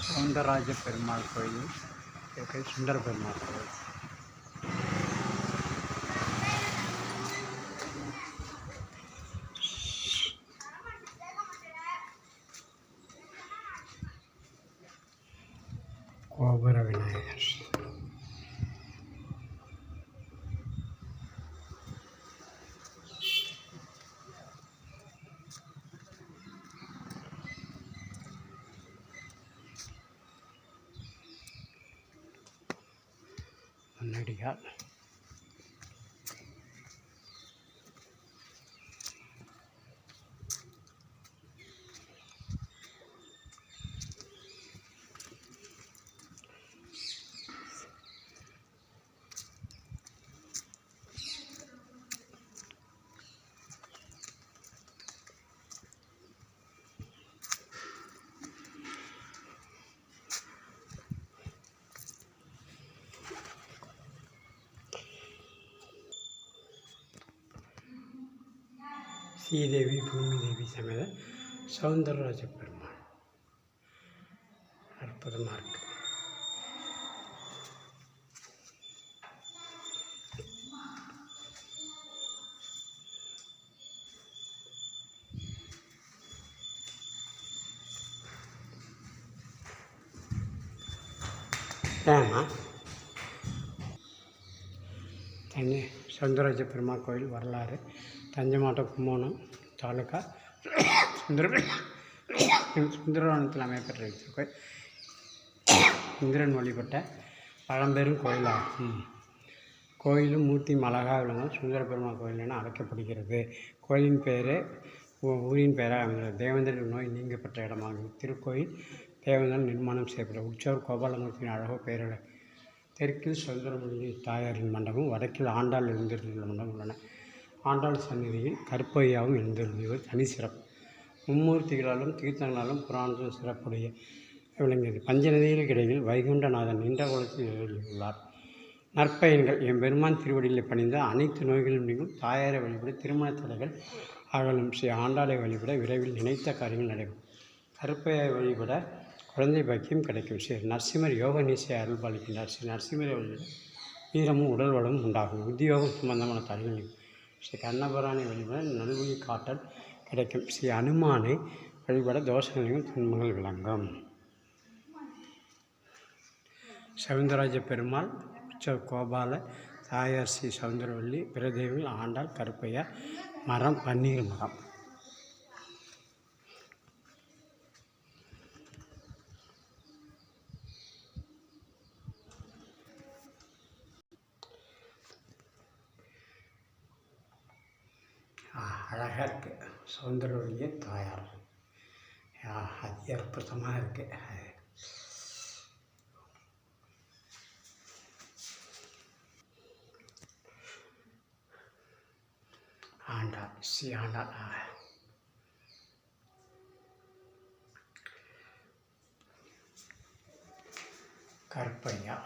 சவுந்தரராஜ பெருமாள் கோயில் இருக்கு சுந்தர பெருமாள் கோயில் கோபுர விநாயகர் முன்னடியால் ஸ்ரீதேவி பூமிதேவி சமேத சௌந்தரராஜ பெருமாள். அற்புதமாக இருக்கு. ஏமா தஞ்சை பெருமாள் கோயில் வரலாறு. தஞ்சை மாவட்டம் கும்போணம் தாலுக்கா சுந்தர சுந்தரவனத்தில் அமையப்பெற்ற கோயில் இந்திரன் வழிபட்ட பழம்பெரும் கோயிலாகும். கோயிலும் மூர்த்தி மலகா விளங்கும் சுந்தர பெருமாள் கோயில் என அழைக்கப்படுகிறது. கோயிலின் பெயரே ஊரின் பெயராக அமைந்தது தேவேந்திரன் நோய் நீங்கப்பட்ட இடமாகும். திருக்கோயில் தேவேந்திரன் நிர்மாணம் செய்யப்பட்ட உற்சவர் கோபாலமூர்த்தியின் அழகோ பெயரிட தெற்கில் சுந்தரமொழி தாயாரின் மண்டபம் வடக்கில் ஆண்டாள் எழுந்திருந்த மண்டபம் உள்ளன. ஆண்டாள் சந்நிதியில் கருப்பையாவும் எழுந்திருந்தது தனி சிறப்பு. மும்மூர்த்திகளாலும் தீர்த்தங்களாலும் புராணத்தில் சிறப்புடைய விளங்கியது. பஞ்ச இடையில் வைகுண்டநாதன் நின்ற குலத்தில் எழுதியுள்ளார். நற்பயன்கள். என் பெருமான் திருவடியில் பணிந்த அனைத்து நோய்களும் நீங்கும் தாயாரை வழிபட திருமண தடைகள் அகலும் ஸ்ரீ ஆண்டாளை வழிபட விரைவில் நினைத்த காரியங்கள் நடைபெறும். கருப்பையை வழிபட குழந்தை பாக்கியம் கிடைக்கும். ஸ்ரீ நரசிம்மர் யோக நீசை அருள் பாலிக்கின்றார் ஸ்ரீ நரசிம்மரை வழிபட வீரமும் உடல் வளமும் உண்டாகும். உத்தியோகம் சம்பந்தமான தடைகள் நீங்கும். ஸ்ரீ கண்ணபுராணி வழிபட நல்வழி காட்டல் கிடைக்கும். ஸ்ரீ அனுமானை வழிபட தோஷங்களையும் துன்பங்கள் விளங்கும். சவுந்தரராஜ பெருமாள் உற்சவ கோபால தாயார் ஸ்ரீ சவுந்தரவல்லி பிரதேவில் ஆண்டாள் கருப்பையா மரம் பன்னீர் மரம். அழகாக இருக்குது சவுந்தரவல்லிய தாயார் ஆ, அதி அற்புதமாக இருக்குது ஆண்டாள் ஸ்ரீ ஆண்டாள் ஆ. கருப்பையா